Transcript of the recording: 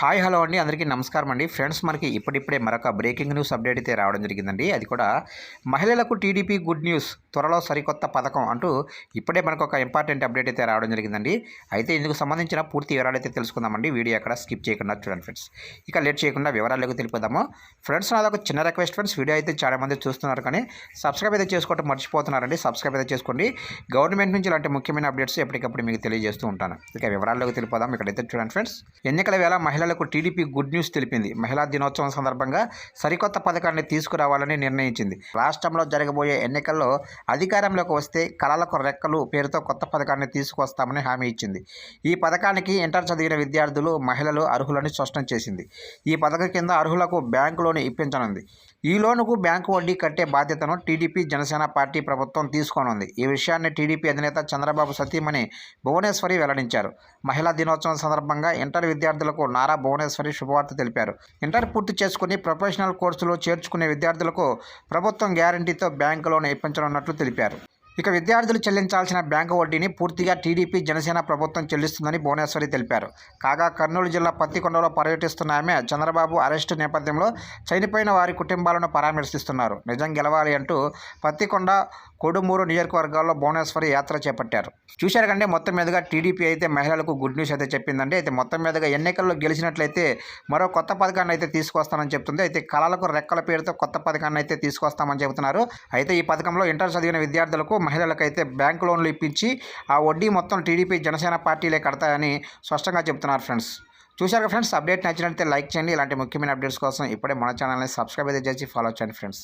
Hi hello అండి. అందరికీ నమస్కారం అండి. ఫ్రెండ్స్ మనకి ఇప్పుడిప్పుడే మరొక బ్రేకింగ్ న్యూస్ అప్డేట్ అయితే రావడం జరిగిందండి. అది కూడా మహిళలకు టీడీపీ గుడ్ న్యూస్ త్వరలో సరికొత్త పథకం అంటూ ఇప్పుడే మనకు ఒక ఇంపార్టెంట్ అప్డేట్ అయితే రావడం జరిగిందండి. అయితే ఇందుకు సంబంధించిన పూర్తి వివరాలు అయితే తెలుసుకుందామండి. వీడియో అక్కడ స్కిప్ చేయకుండా చూడండి ఫ్రెండ్స్. ఇక లేట్ చేయకుండా వివరాలకు తెలిపిద్దాము ఫ్రెండ్స్ నాది ఒక చిన్న రిక్వెస్ట్ ఫ్రెండ్స్. వీడియో అయితే చాలా మంది చూస్తున్నారు కానీ సబ్స్క్రైబ్ అయితే చేసుకోవటం మర్చిపోతున్నారండి. సబ్స్క్రైబ్ అయితే చేసుకోండి. గవర్నమెంట్ నుంచి ఇలాంటి ముఖ్యమైన అప్డేట్స్ ఎప్పటికప్పుడు మీకు తెలియజేస్తూ ఉంటాను. ఇక వివరాల్లోకి తెలిపోదాం ఇక్కడైతే చూడండి ఫ్రెండ్స్. ఎన్నికల వేళ మహిళలకు టీడీపీ గుడ్ న్యూస్ తెలిపింది. మహిళా దినోత్సవం సందర్భంగా సరికొత్త పథకాన్ని తీసుకురావాలని నిర్ణయించింది. రాష్ట్రంలో జరగబోయే ఎన్నికల్లో అధికారంలోకి వస్తే కళలకు రెక్కలు పేరుతో కొత్త పథకాన్ని తీసుకొస్తామని హామీ ఇచ్చింది. ఈ పథకానికి ఇంటర్ చదివిన విద్యార్థులు మహిళలు అర్హులని స్పష్టం చేసింది. ఈ పథకం కింద అర్హులకు బ్యాంకు లోన్ ఇప్పించనుంది. ఈ లోనుకు బ్యాంకు వడ్డీ కట్టే బాధ్యతను టీడీపీ జనసేన పార్టీ ప్రభుత్వం తీసుకోనుంది. ఈ విషయాన్ని టీడీపీ అధినేత చంద్రబాబు సతీమణి భువనేశ్వరి వెల్లడించారు. మహిళా దినోత్సవం సందర్భంగా ఇంటర్ విద్యార్థులకు నారా భువనేశ్వరి శుభవార్త తెలిపారు. ఇంటర్ పూర్తి చేసుకుని ప్రొఫెషనల్ కోర్సులో చేర్చుకునే విద్యార్థులకు ప్రభుత్వం గ్యారంటీతో బ్యాంకు లోన్ ఇప్పించనున్నట్లు తెలిపారు. ఇక విద్యార్థులు చెల్లించాల్సిన బ్యాంకు వడ్డీని పూర్తిగా టీడీపీ జనసేన ప్రభుత్వం చెల్లిస్తుందని భువనేశ్వరి తెలిపారు. కాగా కర్నూలు జిల్లా పత్తికొండలో పర్యటిస్తున్న ఆమె చంద్రబాబు అరెస్టు నేపథ్యంలో చనిపోయిన వారి కుటుంబాలను పరామర్శిస్తున్నారు. నిజం గెలవాలి అంటూ పత్తికొండ కొడుమూరు నియోజకవర్గాల్లో భువనేశ్వరి యాత్ర చేపట్టారు. చూశారు కంటే మొత్తం మీదుగా టీడీపీ అయితే మహిళలకు గుడ్ న్యూస్ అయితే చెప్పిందండి. అయితే మొత్తం మీదుగా ఎన్నికల్లో గెలిచినట్లయితే మరో కొత్త పథకాన్ని అయితే తీసుకొస్తానని చెప్తుంది. అయితే కళలకు రెక్కల పేరుతో కొత్త పథకాన్ని అయితే తీసుకొస్తామని చెబుతున్నారు. అయితే ఈ పథకంలో ఇంటర్ చదివిన విద్యార్థులకు మహిళలకైతే బ్యాంకు లోన్లు ఇప్పించి ఆ వడ్డీ మొత్తం టీడీపీ జనసేన పార్టీలే కడతాయని స్పష్టంగా చెబుతున్నారు ఫ్రెండ్స్. చూశారు ఫ్రెండ్స్ అప్డేట్ నచ్చినట్లయితే లైక్ చేయండి. ఇలాంటి ముఖ్యమైన అప్డేట్స్ కోసం ఇప్పుడే మన ఛానల్ని సబ్స్క్రైబ్ అయితే చేసి ఫాలో చేయండి ఫ్రెండ్స్.